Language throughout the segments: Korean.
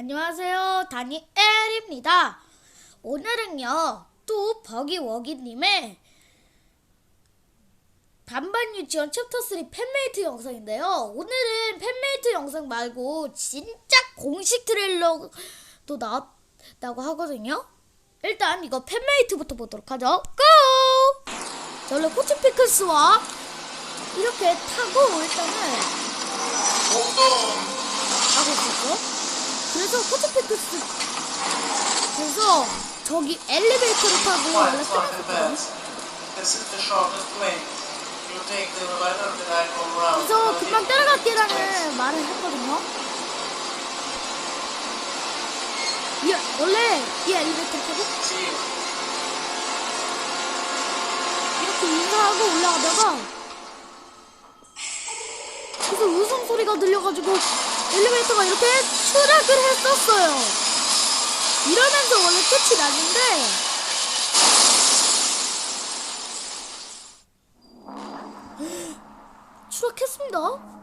안녕하세요. 다니엘입니다. 오늘은요, 또 버기워기님의 반반 유치원 챕터 3 팬메이트 영상인데요. 오늘은 팬메이트 영상 말고 진짜 공식 트레일러도 나왔다고 하거든요. 일단 이거 팬메이트부터 보도록 하죠. 고! 자, 원래 코치 피클스와 이렇게 타고 일단은 가고 있었죠. 그래서 코트피크스 그래서 저기 엘리베이터를 타고 원래 round. 그래서 금방 따라갈게라는 말을 했거든요. 예, 원래 이 엘리베이터 타고. 이렇게 인사하고 올라가다가 그래서 웃음 소리가 들려가지고 엘리베이터가 이렇게 추락을 했었어요. 이러면서 원래 끝이 났는데 추락했습니다.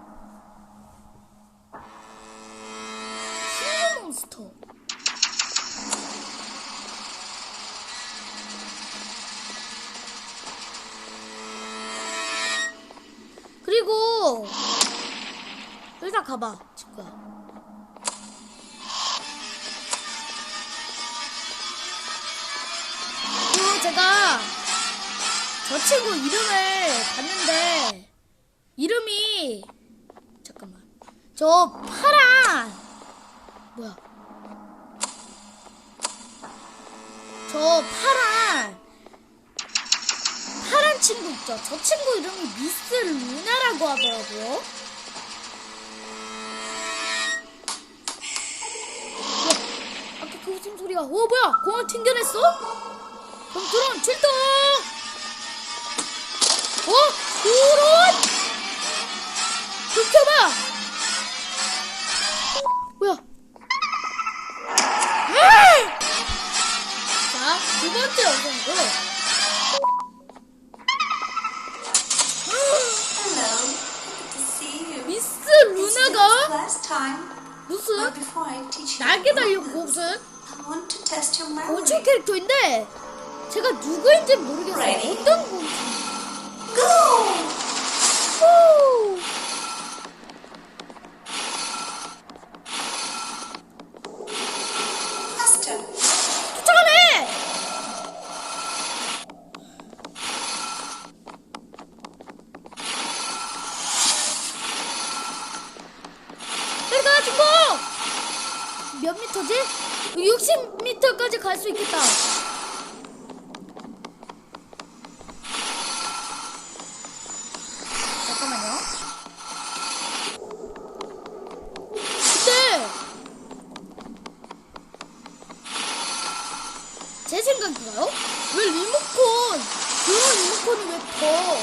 일단 가봐 친구야 그리고 제가 저 친구 이름을 봤는데 이름이 잠깐만 저 파란 뭐야 저 파란 파란 친구 있죠? 저 친구 이름이 미스 루나라고 하더라고요. 어, 웃음 소리가, 어, 뭐야? 공을 튕겨냈어? 그럼 드론 출동! 어? 드론! 불켜봐! 뭐야? 아! 자, 두 번째 영상이고. 곤충 캐릭터인데 제가 누구인지 모르겠어요. Ready? 어떤 곤충? Go! 쫓아가네! 내가 죽어! 몇 미터지? 60 미터까지 갈 수 있겠다. 잠깐만요. 그때 제 생각인가요? 왜 리모컨 그런 리모컨이 왜더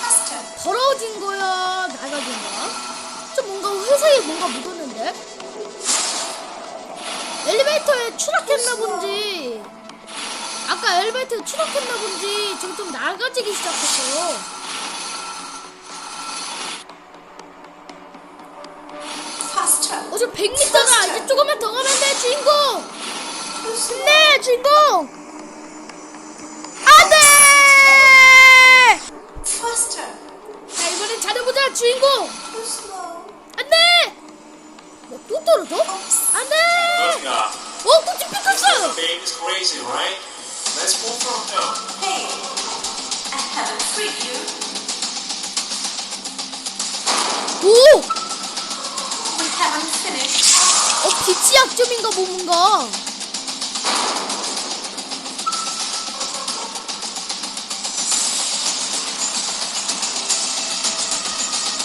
Faster. 더러워진 거야 낡아진 거야? 좀 뭔가 회사에 뭔가 묻었는데 엘리베이터에 추락했나 본지 아까 엘리베이터에 추락했나 본지 지금 좀 낡아지기 시작했어요 Faster. 어제 100m다 이제 조금만 더 가면 돼 주인공. 힘내 주인공 안돼. 자 이번엔 잘해보자 주인공. 안돼 뭐, 또 떨어져? Look, uh, 어 꼬치 피클스 baby's crazy, right? Let's move from here. Hey, I haven't freed you. 오! We haven't finished. 어 빛이 약점인가 뭔가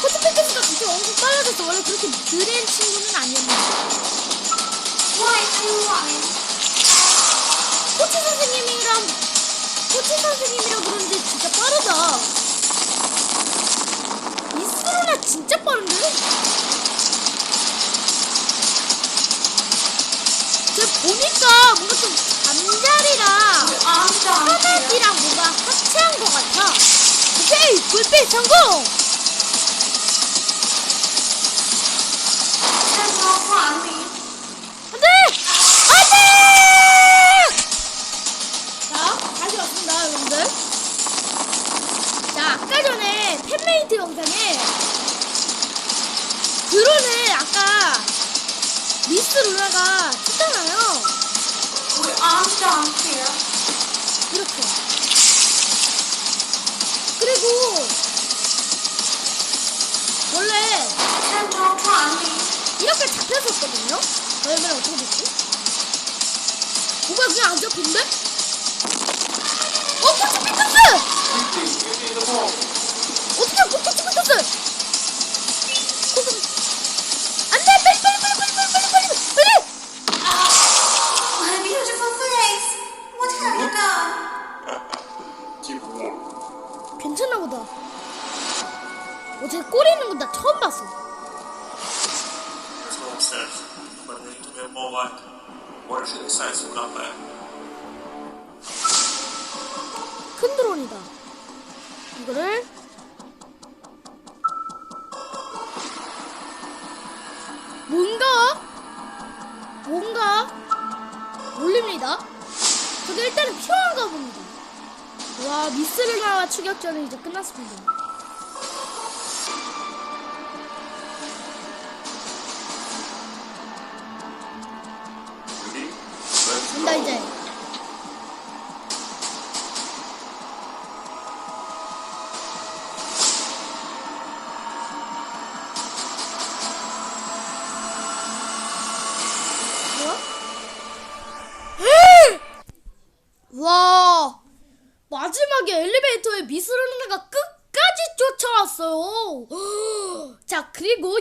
꼬치 피클스가 진짜 엄청 빨라졌어 원래 그렇게 느린 친구는 아니었는데 코치 선생님이랑 코치 선생님이라 그런지 진짜 빠르다. 미스루나 진짜 빠른데? 쟤 보니까 뭔가 좀 잠자리랑 here. 하늘이랑 뭔가 합체한 것 같아. 오케이 불빛 성공. 영상에 팬메이트 영상에 드론을 아까 미스 루나가 했잖아요 우리 아무도 안 돼요 이렇게 그리고 원래 난 저거 안돼 이렇게 잡혔었거든요 왜냐면 어떻게 됐지? 뭐가 그냥 안 잡힌데? 어, 코치 피터스! 괜찮나 보다. 어제 꼬리 있는 건 나 처음 봤어. 큰 드론이다. 이거를 뭔가 뭔가 올립니다. 저게 일단은 필요한가 봅니다. 와 미스르나와 추격전은 이제 끝났습니다.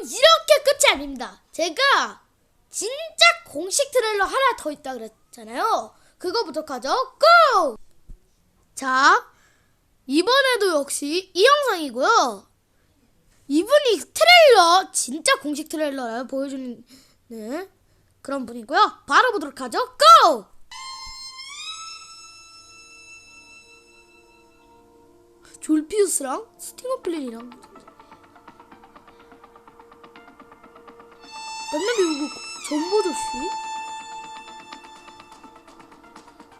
이렇게 끝이 아닙니다. 제가 진짜 공식 트레일러 하나 더 있다 그랬잖아요. 그거 부탁하죠. 고! 자, 이번에도 역시 이 영상이고요. 이분이 트레일러, 진짜 공식 트레일러를 보여주는 그런 분이고요. 바로 보도록 하죠. 고! 졸피우스랑 스팅어플린이랑 남남이 오고 전보 조씨?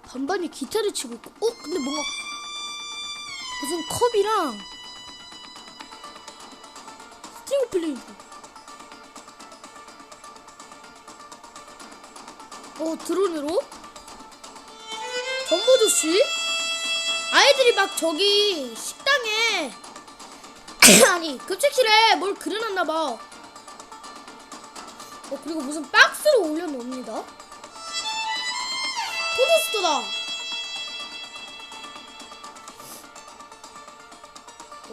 반반이 기타를 치고 있고 어? 근데 뭔가 무슨 컵이랑 스트링 플레이 어 드론으로? 전보 조씨? 아이들이 막 저기 식당에 아니 급식실에 뭘 그려놨나봐 어 그리고 무슨 박스로 올려놓습니다. 토스트다.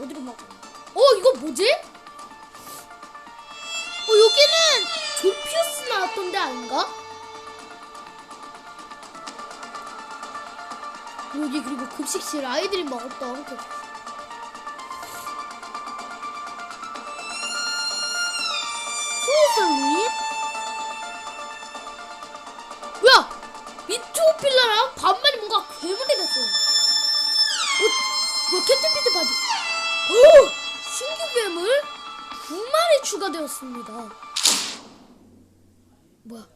어디로 막? 어 이거 뭐지? 어 여기는 졸피우스 나왔던 데 아닌가? 여기 그리고 급식실 아이들이 먹었던 그소 괴물이 됐어요. 어, 뭐 캡틴피트 바지? 오! 신규 괴물 두 마리 추가되었습니다. 뭐야?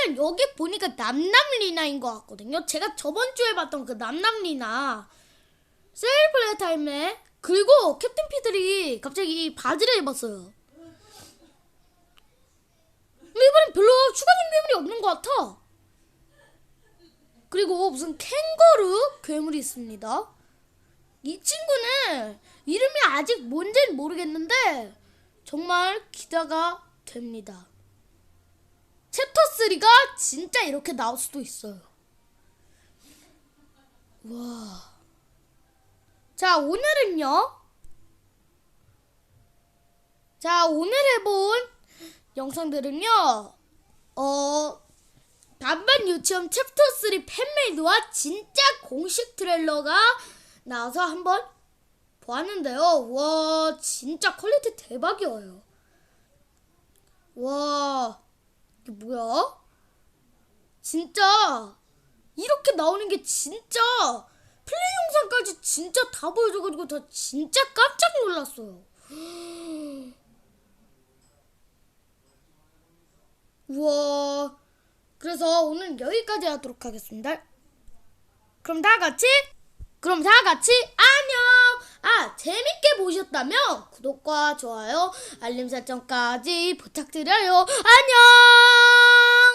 일단 여기 보니까 남남리나인 것 같거든요. 제가 저번 주에 봤던 그 남남리나 세일플레이 타임에 그리고 캡틴 피들이 갑자기 바지를 입었어요. 근데 이번엔 별로 추가된 괴물이 없는 것 같아. 그리고 무슨 캥거루 괴물이 있습니다. 이 친구는 이름이 아직 뭔지는 모르겠는데 정말 기대가 됩니다. 챕터 3가 진짜 이렇게 나올 수도 있어요. 와. 자, 오늘은요. 자, 오늘 해본 영상들은요. 어, 반반 유치원 챕터 3 팬메이드와 진짜 공식 트레일러가 나와서 한번 보았는데요. 와, 진짜 퀄리티 대박이에요. 와, 이게 뭐야? 진짜 이렇게 나오는 게 진짜 플레이 영상까지 진짜 다 보여줘가지고 저 진짜 깜짝 놀랐어요. 우와. 그래서 오늘 여기까지 하도록 하겠습니다. 그럼 다 같이, 그럼 다 같이 안녕! 아, 재밌게 보셨다면 구독과 좋아요, 알림 설정까지 부탁드려요. 안녕!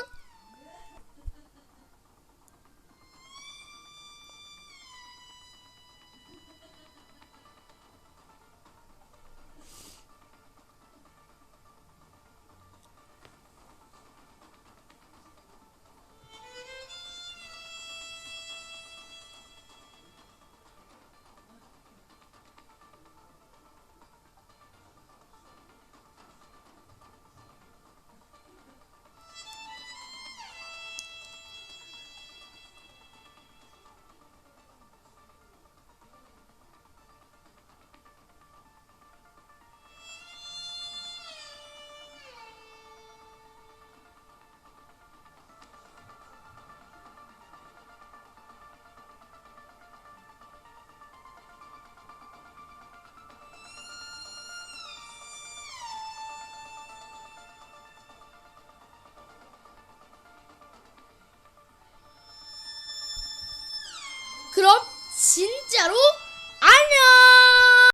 그럼 진짜로